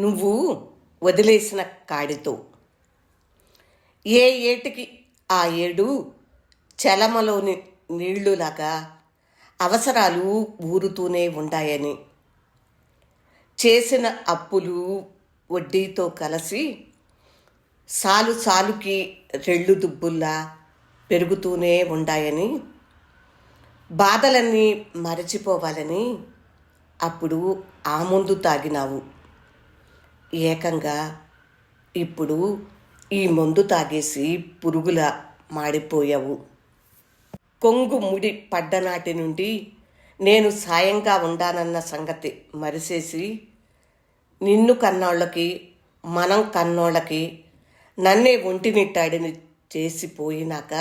నువ్వు వదిలేసిన కాడితో. ఏ ఏటికి ఆ ఏడు చలమలోని నీళ్ళులాగా అవసరాలు ఊరుతూనే ఉంటాయని చేసిన అప్పులు వడ్డీతో కలిసి సాలు సాలుకి రెళ్ళు దుబ్బుల్లా పెరుగుతూనే ఉండాయని. బాధలన్నీ మరచిపోవాలని అప్పుడు ఆ ముందు తాగినావు. ఏకంగా ఇప్పుడు ఈ మందు తాగేసి పురుగుల మాడిపోయావు. కొంగు ముడి పడ్డనాటి నుండి నేను సాయంగా ఉండానన్న సంగతి మరిసేసి నిన్ను కన్నోళ్ళకి మనం కన్నోళ్ళకి నన్నే ఒంటినిట్టాడిని చేసిపోయినాక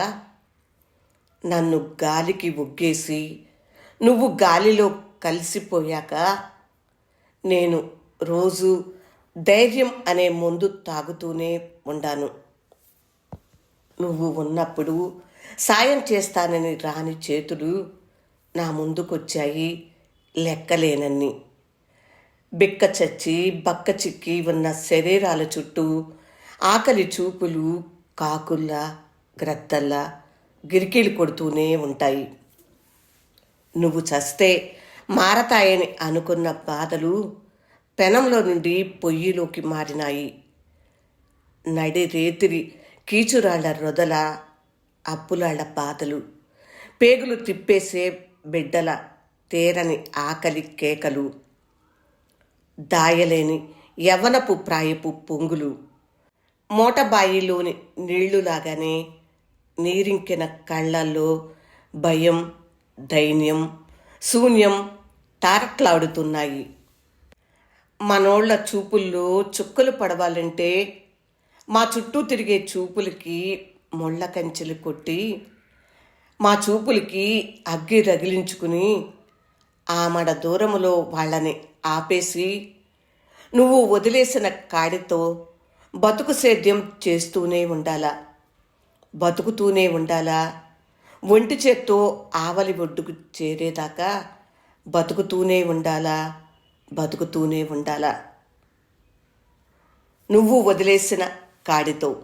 నన్ను గాలికి ఒగ్గేసి నువ్వు గాలిలో కలిసిపోయాక నేను రోజు ధైర్యం అనే మందు తాగుతూనే ఉండాను. నువ్వు ఉన్నప్పుడు సాయం చేస్తానని రాని చేతులు నా ముందుకొచ్చాయి లెక్కలేనన్ని. బిక్క చచ్చి బక్క చిక్కి ఉన్న శరీరాల చుట్టూ ఆకలి చూపులు కాకుల్లా గ్రద్దల్లా గిరికీలు కొడుతూనే ఉంటాయి. నువ్వు చస్తే మారతాయని అనుకున్న బాధలు పెనంలో నుండి పొయ్యిలోకి మారినాయి. నడి రేతిరి కీచురాళ్ళ రొదల అప్పులాళ్ళ బాధలు పేగులు తిప్పేసే బిడ్డల తేరని ఆకలి కేకలు. దాయలేని యవనపు ప్రాయపు పొంగులు. మోటబాయిలోని నీళ్ళులాగానే నీరింకిన కళ్ళల్లో భయం దైన్యం శూన్యం తారట్లాడుతున్నాయి. మనోళ్ళ చూపుల్లో చుక్కలు పడవాలంటే మా చుట్టూ తిరిగే చూపులకి ముళ్ళ కంచెలు కొట్టి మా చూపులకి అగ్గి రగిలించుకుని ఆమడ దూరములో వాళ్ళని ఆపేసి నువ్వు వదిలేసిన కాడితో బతుకు సేద్యం చేస్తూనే ఉండాలా. బతుకుతూనే ఉండాలా. ఒంటి చేత్తో ఆవలి ఒడ్డుకు చేరేదాకా బతుకుతూనే ఉండాలా. బతుకుతూనే ఉండాలా? నువ్వు వదిలేసిన కాడితో.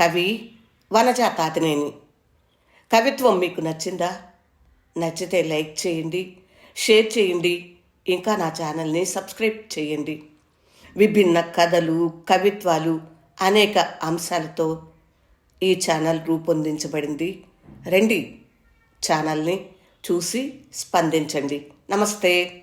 కవి వనజా తాతినేని కవిత్వం మీకు నచ్చిందా? నచ్చితే లైక్ చేయండి షేర్ చేయండి ఇంకా నా ఛానల్ని సబ్స్క్రైబ్ చేయండి. విభిన్న కథలు కవిత్వాలు అనేక అంశాలతో ఈ ఛానల్ రూపొందించబడింది. రండి ఛానల్ని చూసి స్పందించండి. నమస్తే.